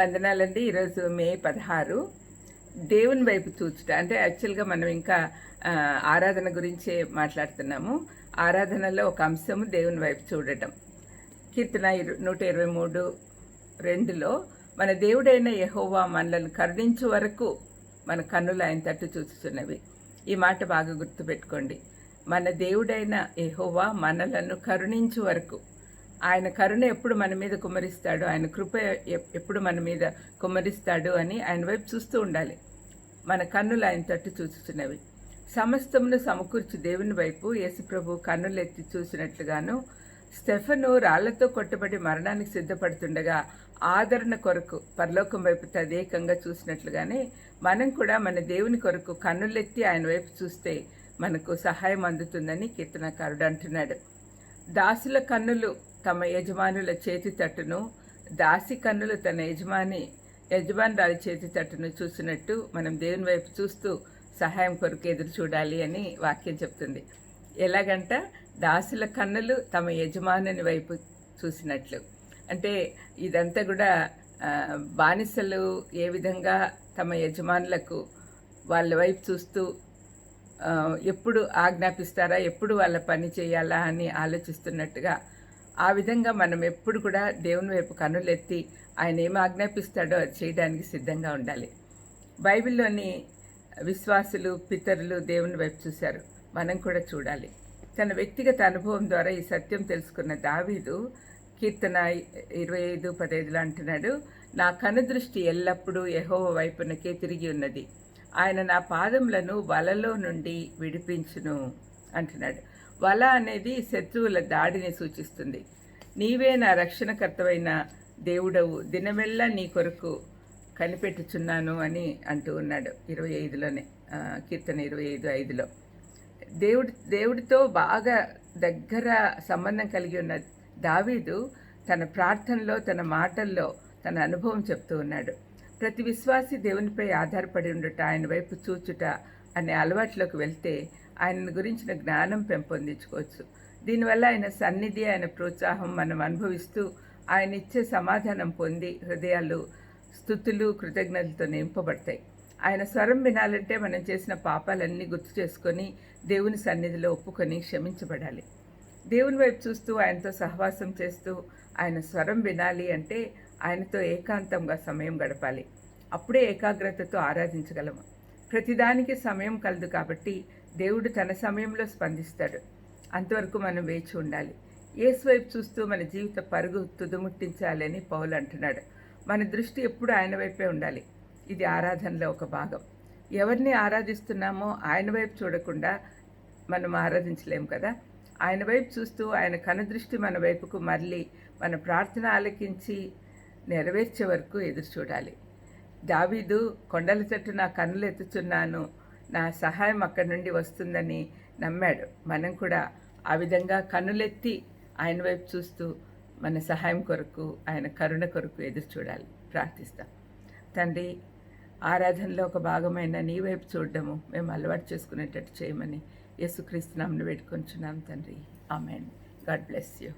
వందనాలండి. ఈరోజు మే పదహారు. దేవుని వైపు చూచుట అంటే యాక్చువల్గా మనం ఇంకా ఆరాధన గురించే మాట్లాడుతున్నాము. ఆరాధనలో ఒక అంశము దేవుని వైపు చూడటం. కీర్తన ఇరు నూట ఇరవై మూడు రెండులో మన దేవుడైన యహోవా మనలను కరుణించు వరకు మన కన్నులు ఆయన తట్టు చూస్తున్నవి ఈ మాట బాగా గుర్తుపెట్టుకోండి. మన దేవుడైన యహోవా మనలను కరుణించు వరకు ఆయన కరుణ ఎప్పుడు మన మీద కుమరిస్తాడు? ఆయన కృప ఎప్పుడు మన మీద కుమరిస్తాడు అని ఆయన వైపు చూస్తూ ఉండాలి. మన కన్నులు ఆయన తట్టు చూస్తున్నవి. సమస్తమును సమకూర్చి దేవుని వైపు యేసుప్రభు కన్నులెత్తి చూసినట్లుగాను స్టెఫను రాళ్ళతో కొట్టబడి మరణానికి సిద్ధపడుతుండగా ఆదరణ కొరకు పరలోకం వైపు తదేకంగా చూసినట్లుగానే మనం కూడా మన దేవుని కొరకు కన్నులెత్తి ఆయన వైపు చూస్తే మనకు సహాయం అందుతుందని కీర్తనకారుడు అంటున్నాడు. దాసుల కన్నులు తమ యజమానుల చేతి తట్టును దాసి కన్నులు తన యజమాని యజమానురాలి చేతి తట్టును చూసినట్టు మనం దేవుని వైపు చూస్తూ సహాయం కొరకు ఎదురు చూడాలి అని వాక్యం చెప్తుంది. ఎలాగంట? దాసుల కన్నులు తమ యజమానుని వైపు చూసినట్లు. అంటే ఇదంతా కూడా బానిసలు ఏ విధంగా తమ యజమానులకు వాళ్ళ వైపు చూస్తూ ఎప్పుడు ఆజ్ఞాపిస్తారా? ఎప్పుడు వాళ్ళ పని చేయాలా అని ఆలోచిస్తున్నట్టుగా ఆ విధంగా మనం ఎప్పుడు కూడా దేవుని వైపు కనులెత్తి ఆయన ఏం ఆజ్ఞాపిస్తాడో అది చేయడానికి సిద్ధంగా ఉండాలి. బైబిల్లోని విశ్వాసులు పితరులు దేవుని వైపు చూశారు. మనం కూడా చూడాలి. తన వ్యక్తిగత అనుభవం ద్వారా ఈ సత్యం తెలుసుకున్న దావీదు కీర్తన ఇరవై ఐదు పదైదులో అంటున్నాడు నా కనుదృష్టి ఎల్లప్పుడూ యెహోవ వైపునకే తిరిగి ఉన్నది. ఆయన నా పాదములను వలలో నుండి విడిపించును అంటున్నాడు. వల అనేది శత్రువుల దాడిని సూచిస్తుంది. నీవే నా రక్షణకర్తవైన దేవుడవు. దినమెల్లా నీ కొరకు కనిపెట్టుచున్నాను అని అంటూ ఉన్నాడు ఇరవై ఐదులోనే కీర్తన ఇరవై ఐదు ఐదులో. దేవుడి దేవుడితో బాగా దగ్గర సంబంధం కలిగి ఉన్న దావీదు తన ప్రార్థనలో తన మాటల్లో తన అనుభవం చెప్తూ ఉన్నాడు. ప్రతి విశ్వాసి దేవునిపై ఆధారపడి ఉండుట ఆయన వైపు చూచుట అనే అలవాట్లోకి వెళ్తే ఆయన గురించిన జ్ఞానం పెంపొందించుకోవచ్చు. దీనివల్ల ఆయన సన్నిధి ఆయన ప్రోత్సాహం మనం అనుభవిస్తూ ఆయన ఇచ్చే సమాధానం పొంది హృదయాలు స్థుతులు కృతజ్ఞతలతో నింపబడతాయి. ఆయన స్వరం వినాలంటే మనం చేసిన పాపాలన్నీ గుర్తు చేసుకొని దేవుని సన్నిధిలో ఒప్పుకొని క్షమించబడాలి. దేవుని వైపు చూస్తూ ఆయనతో సహవాసం చేస్తూ ఆయన స్వరం వినాలి అంటే ఆయనతో ఏకాంతంగా సమయం గడపాలి. అప్పుడే ఏకాగ్రతతో ఆరాధించగలము. ప్రతిదానికి సమయం కలదు కాబట్టి దేవుడు తన సమయంలో స్పందిస్తాడు. అంతవరకు మనం వేచి ఉండాలి. ఏసు వైపు చూస్తూ మన జీవిత పరుగు తుదుముట్టించాలని పౌలు అంటున్నాడు. మన దృష్టి ఎప్పుడు ఆయన వైపే ఉండాలి. ఇది ఆరాధనలో ఒక భాగం. ఎవరిని ఆరాధిస్తున్నామో ఆయన వైపు చూడకుండా మనం ఆరాధించలేము కదా? ఆయన వైపు చూస్తూ ఆయన కనుదృష్టి మన వైపుకు మరలి మన ప్రార్థన ఆలకించి నెరవేర్చే వరకు ఎదురు చూడాలి. దావీదు కొండల చెట్టు నా కన్నులు ఎత్తుచున్నాను. నా సహాయం అక్కడి నుండి వస్తుందని నమ్మాడు. మనం కూడా ఆ విధంగా కన్నులెత్తి ఆయన వైపు చూస్తూ మన సహాయం కొరకు ఆయన కరుణ కొరకు ఎదురు చూడాలి. ప్రార్థిస్తాం. తండ్రి ఆరాధనలో ఒక భాగమైన నీ వైపు చూడడము మేము అలవాటు చేసుకునేటట్టు చేయమని యేసుక్రీస్తు నామను పెట్టుకుంటున్నాం తండ్రి. ఆమెన్. God bless you.